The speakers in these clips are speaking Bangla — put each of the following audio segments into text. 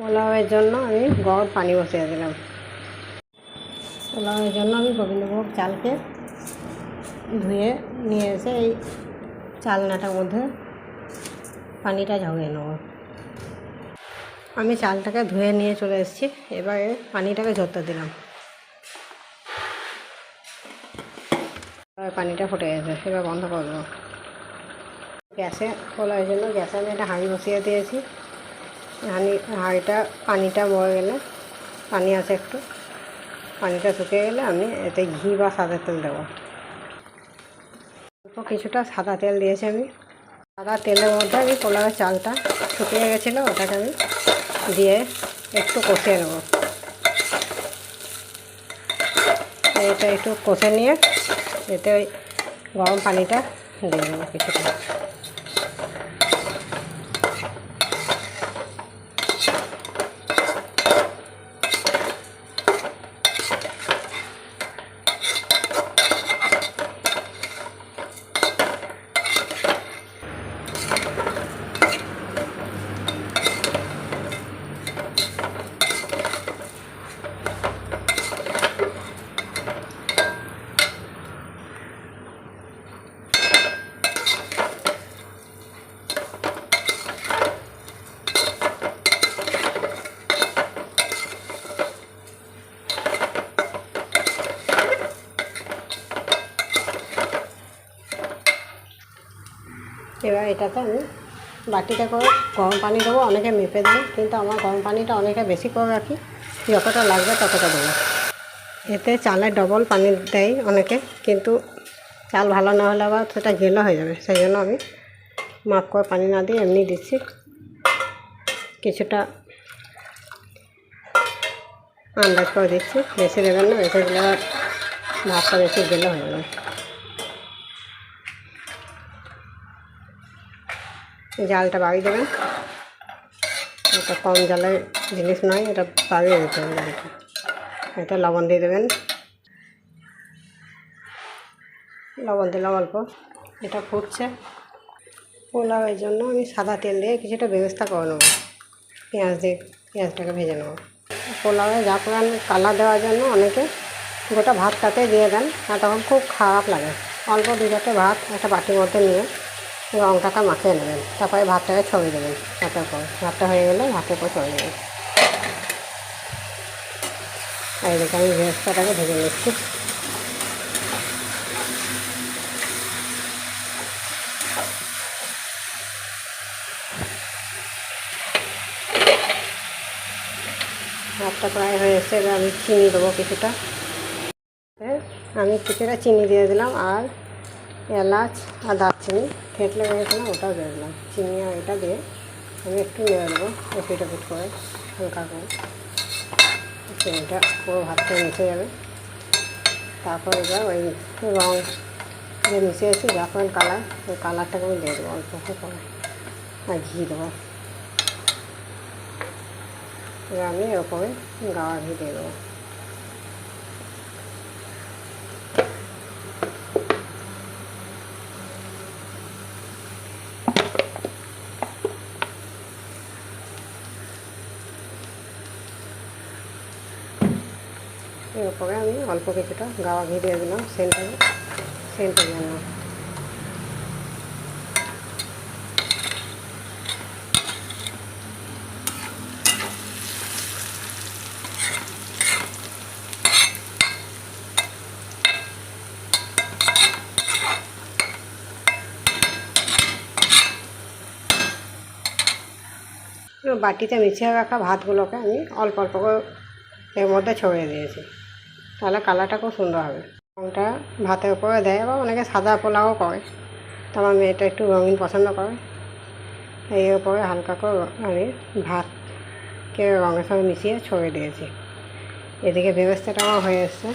পোলাওয়ের জন্য আমি গরম পানি বসিয়ে দিলাম। পোলাওয়ের জন্য আমি গোবিন্দভোগ চালকে ধুয়ে নিয়ে এসে এই চালনাটার মধ্যে পানিটা ঝরিয়ে নেব। আমি চালটাকে ধুয়ে নিয়ে চলে এসেছি, এবারে পানিটাকে ঝরতে দিলাম। পানিটা ফুটে গেছে, এবার বন্ধ করে দেবো। গ্যাসে খোলার জন্য গ্যাসে আমি একটা হাঁড়ি বসিয়ে দিয়েছি। হাঁড়ি হাঁড়িটা, পানিটা মরে গেলে, পানি আছে একটু, পানিটা শুকিয়ে গেলে আমি এতে ঘি বা সাদা তেল দেবো। অল্প কিছুটা সাদা তেল দিয়েছি আমি। সাদা তেলের মধ্যে আমি পোলাওয়ের চালটা শুকিয়ে গেছিল, ওটাকে আমি দিয়ে একটু কষিয়ে নেব। এটা একটু কষে নিয়ে এতে ওই গরম পানিটা দিয়ে দেবো কিছুটা। এবার এটাতে আমি বাটিতে করে গরম পানি দেবো, অনেকে মেপে দেয় কিন্তু আমার গরম পানিটা অনেকে বেশি করে রাখি। যতটা লাগবে ততটা দেবো। এতে চালের ডবল পানি দেয় অনেকে, কিন্তু চাল ভালো না হলে আবার সেটা গেলো হয়ে যাবে। সেই জন্য আমি মাপ করে পানি না দিয়ে এমনি দিচ্ছি। কিছুটা আন্দাজ করে দিচ্ছি। বেশি দেবেন না, বেশি দিলে ভাতটা বেশি গেলে হয়ে যাবে। জালটা বাড়িয়ে দেবেন। এটা কম জালের জিনিস নয়, এটা বাড়িয়ে দিতে হবে জালটা এটা লবণ দিয়ে দেবেন। লবণ দিলাম অল্প। এটা ফুটছে। পোলাওয়ের জন্য আমি সাদা তেল দিয়ে কিছুটা ব্যবস্থা করে নেব। পেঁয়াজ দিয়ে পেঁয়াজটাকে ভেজে নেব। পোলাওয়ে পরিমাণ কালার দেওয়ার জন্য অনেকে গোটা ভাতটাতে দিয়ে দেন, আর তখন খুব খারাপ লাগে। অল্প দু ভাত একটা বাটির মধ্যে নিয়ে লঙ্কাটা মাখিয়ে নেবেন। তারপরে ভাতটাকে ছড়িয়ে দেবেন। ভাতের পর ভাতটা হয়ে গেলে ভাতের পর ছড়িয়ে দেবেন। আর এদিকে আমি ভেজটাটাকে ভেজে নিচ্ছি। ভাতটা প্রায় হয়ে এবার আমি চিনি দেবো কিছুটা। আমি কিছুটা চিনি দিয়ে দিলাম। আর এলাচ আর দারচিনি। থেতলে রেখেছিলাম ওটাও দিলাম। চিনি আর এটা দিয়ে আমি একটু নেড়ে দেবো এপিট এপিট করে, হালকা করে। চিনিটা পুরো ভাতটা মিশে যাবে। তারপর এবার ওই রং যে মিশিয়েছি যখন কালার, ওই কালারটাকে আমি দিয়ে দেবো অল্প করে। আর ঘি দেবো। এবার আমি এর উপরে গাওয়া ঘি দিয়ে দেবো। এর উপরে আমি অল্প কিছুটা গাওয়া ঘি দিয়ে দিলাম সেন্টারে সেন্টের জন্য বাটিতে মিশিয়ে রাখা ভাতগুলোকে আমি অল্প অল্প করে এর মধ্যে ছড়িয়ে দিয়েছি। তাহলে কালারটা খুব সুন্দর হবে। রঙটা ভাতের উপরে দেয় বা অনেকে সাদা পোলাও করে। তো আমার মেয়েটা একটু রঙিন পছন্দ করে। এই উপরে হালকা করে আমি ভাতকে রঙের সঙ্গে মিশিয়ে ছড়িয়ে দিয়েছি। এদিকে ব্যবস্থাটা আমার হয়ে এসছে।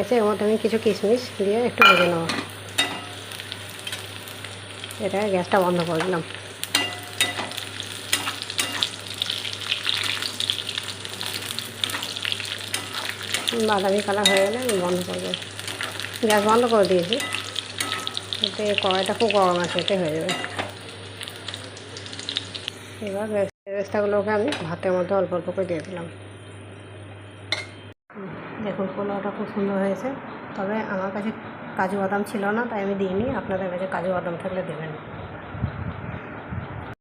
গেছে, এর মধ্যে আমি কিছু কিশমিশ দিয়ে একটু ভেজে নেব। এটা গ্যাসটা বন্ধ করে দিলাম। বাদামি কালার হয়ে গেলে আমি বন্ধ করে দেবো। গ্যাস বন্ধ করে দিয়েছি। এতে কড়াইটা খুব গরম আছে, এতে হয়ে যাবে। এবার বেরেস্তাগুলোকে আমি ভাতের মধ্যে অল্প অল্প করে দিয়ে দিলাম। দেখুন, পোলাওটা খুব সুন্দর হয়েছে। তবে আমার কাছে কাজু বাদাম ছিল না, তাই আমি দিইনি। আপনাদের কাছে কাজু বাদাম থাকলে দেবেন।